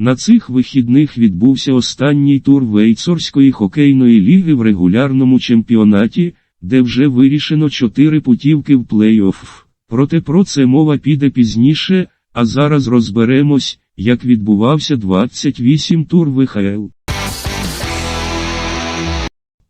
На цих вихідних відбувся останній тур Вейцорської хокейної ліги в регулярному чемпіонаті, де вже вирішено чотири путівки в плей-офф. Проте про це мова піде пізніше, а зараз розберемось, як відбувався 28 тур ВХЛ.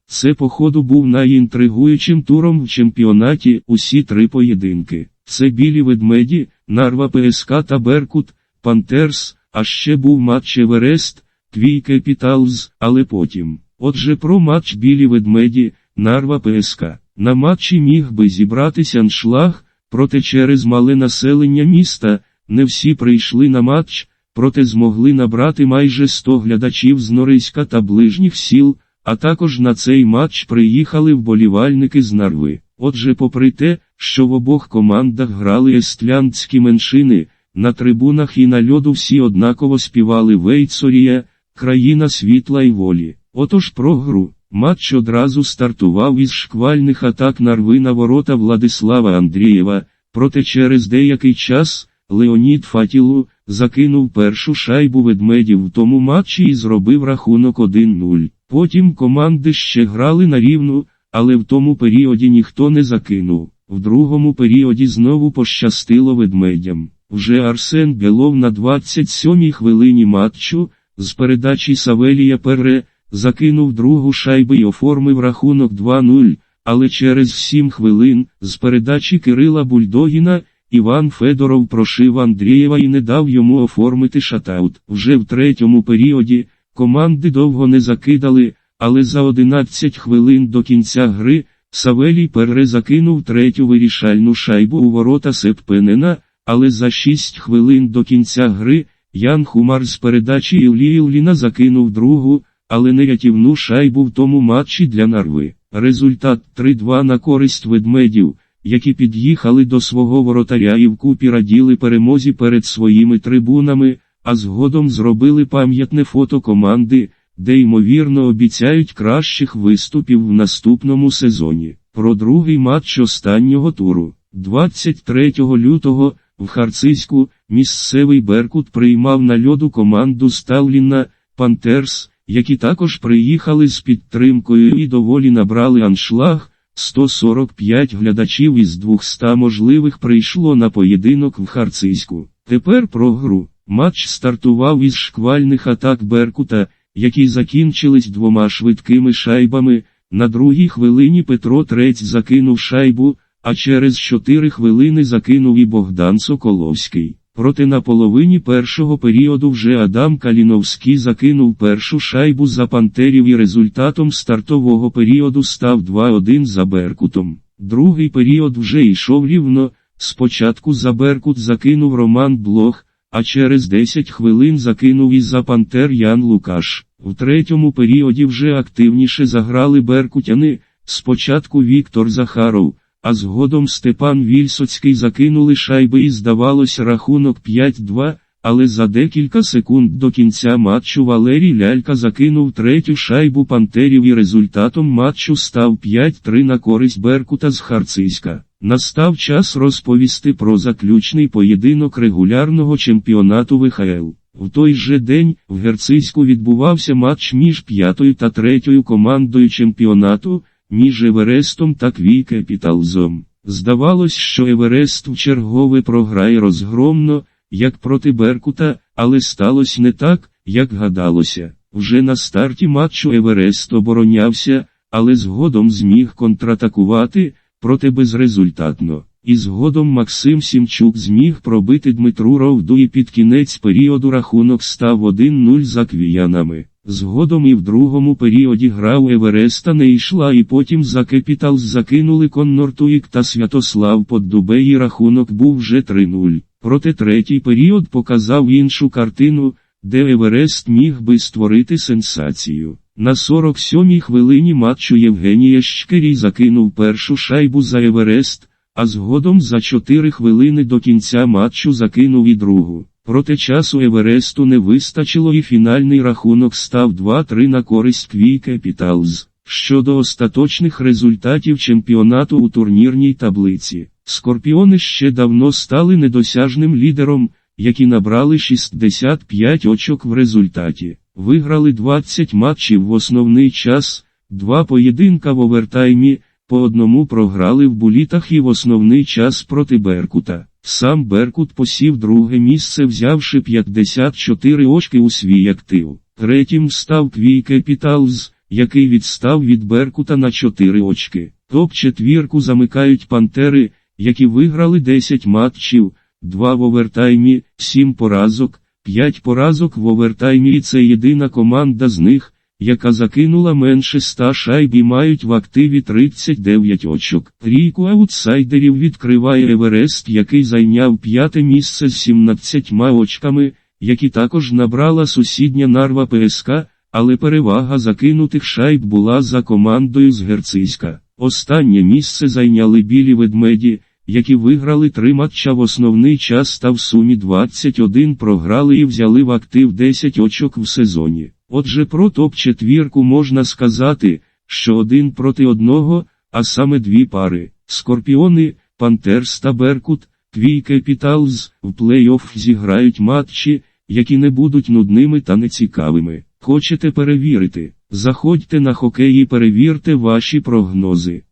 Це походу був найінтригуючим туром в чемпіонаті усі три поєдинки. Це білі ведмеді, Нарва ПСК та Беркут, Пантерс, а ще був матч Еверест, Твій Кепіталз, але потім. Отже про матч білі ведмеді, Нарва ПСК. На матчі міг би зібратися аншлаг, проте через мале населення міста, не всі прийшли на матч, проте змогли набрати майже 100 глядачів з Норильська та ближніх сіл, а також на цей матч приїхали вболівальники з Нарви. Отже, попри те, що в обох командах грали естляндські меншини, на трибунах і на льоду всі однаково співали Вейцорія, країна світла і волі. Отож про гру. Матч одразу стартував із шквальних атак нарви на ворота Владислава Андрієва, проте через деякий час Леонід Фатілу закинув першу шайбу ведмедів в тому матчі і зробив рахунок 1-0. Потім команди ще грали на рівну, але в тому періоді ніхто не закинув. В другому періоді знову пощастило ведмедям. Вже Арсен Белов на 27-й хвилині матчу, з передачі Савелія Перре, закинув другу шайбу і оформив рахунок 2-0, але через 7 хвилин, з передачі Кирила Бульдогіна, Іван Федоров прошив Андрієва і не дав йому оформити шатаут. Вже в третьому періоді, команди довго не закидали, але за 11 хвилин до кінця гри, Савелій Перре закинув третю вирішальну шайбу у ворота Сеппенена, але за 6 хвилин до кінця гри, Ян Хумар з передачі Іллі Ілліна закинув другу, але не рятівну шайбу в тому матчі для Нарви. Результат 3-2 на користь ведмедів, які під'їхали до свого воротаря і вкупі раділи перемозі перед своїми трибунами, а згодом зробили пам'ятне фото команди, де ймовірно обіцяють кращих виступів в наступному сезоні. Про другий матч останнього туру. 23 лютого, в Харцизьку, місцевий Беркут приймав на льоду команду Ставліна, Пантерс, які також приїхали з підтримкою і доволі набрали аншлаг. 145 глядачів із 200 можливих прийшло на поєдинок в Харцизьку. Тепер про гру. Матч стартував із шквальних атак Беркута, які закінчились двома швидкими шайбами. На другій хвилині Петро Трець закинув шайбу, а через 4 хвилини закинув і Богдан Соколовський. Проте на половині першого періоду вже Адам Каліновський закинув першу шайбу за пантерів і результатом стартового періоду став 2-1 за Беркутом. Другий період вже йшов рівно, спочатку за Беркут закинув Роман Блох, а через 10 хвилин закинув із за пантер Ян Лукаш. В третьому періоді вже активніше заграли беркутяни, спочатку Віктор Захаров а згодом Степан Вільсоцький закинули шайби і здавалось рахунок 5-2, але за декілька секунд до кінця матчу Валерій Лялька закинув третю шайбу пантерів і результатом матчу став 5-3 на користь Беркута з Харциська. Настав час розповісти про заключний поєдинок регулярного чемпіонату ВХЛ. В той же день в Герцизьку відбувався матч між п'ятою та третьою командою чемпіонату між Еверестом та Квікепіталзом. Здавалось, що Еверест вчергове програє розгромно, як проти Беркута, але сталося не так, як гадалося. Вже на старті матчу Еверест оборонявся, але згодом зміг контратакувати, проте безрезультатно. І згодом Максим Сімчук зміг пробити Дмитру Ровду і під кінець періоду рахунок став 1-0 за квіянами. Згодом і в другому періоді гра у Евереста не йшла і потім за Кепіталс закинули Коннортуїк та Святослав Поддубе і рахунок був вже 3-0. Проте третій період показав іншу картину, де Еверест міг би створити сенсацію. На 47-й хвилині матчу Євгенія Щкерій закинув першу шайбу за Еверест, а згодом за 4 хвилини до кінця матчу закинув і другу. Проте часу Евересту не вистачило і фінальний рахунок став 2-3 на користь Квій Кепіталз. Щодо остаточних результатів чемпіонату у турнірній таблиці, Скорпіони ще давно стали недосяжним лідером, які набрали 65 очок в результаті. Виграли 20 матчів в основний час, два поєдинка в овертаймі, по одному програли в булітах і в основний час проти Беркута. Сам Беркут посів друге місце, взявши 54 очки у свій актив. Третім став Квій Кепіталз, який відстав від Беркута на 4 очки. Топ-четвірку замикають Пантери, які виграли 10 матчів, 2 в овертаймі, 7 поразок, 5 поразок в овертаймі і це єдина команда з них, яка закинула менше 100 шайб і мають в активі 39 очок. Трійку аутсайдерів відкриває Еверест, який зайняв п'яте місце з 17 очками, які також набрала сусідня Нарва ПСК, але перевага закинутих шайб була за командою з Герцийська. Останнє місце зайняли білі ведмеді, які виграли три матча в основний час та в сумі 21 програли і взяли в актив 10 очок в сезоні. Отже про топ-четвірку можна сказати, що один проти одного, а саме дві пари. Скорпіони, Пантерс та Беркут, Твій Кепіталз в плей-офф зіграють матчі, які не будуть нудними та нецікавими. Хочете перевірити? Заходьте на хокей і перевірте ваші прогнози.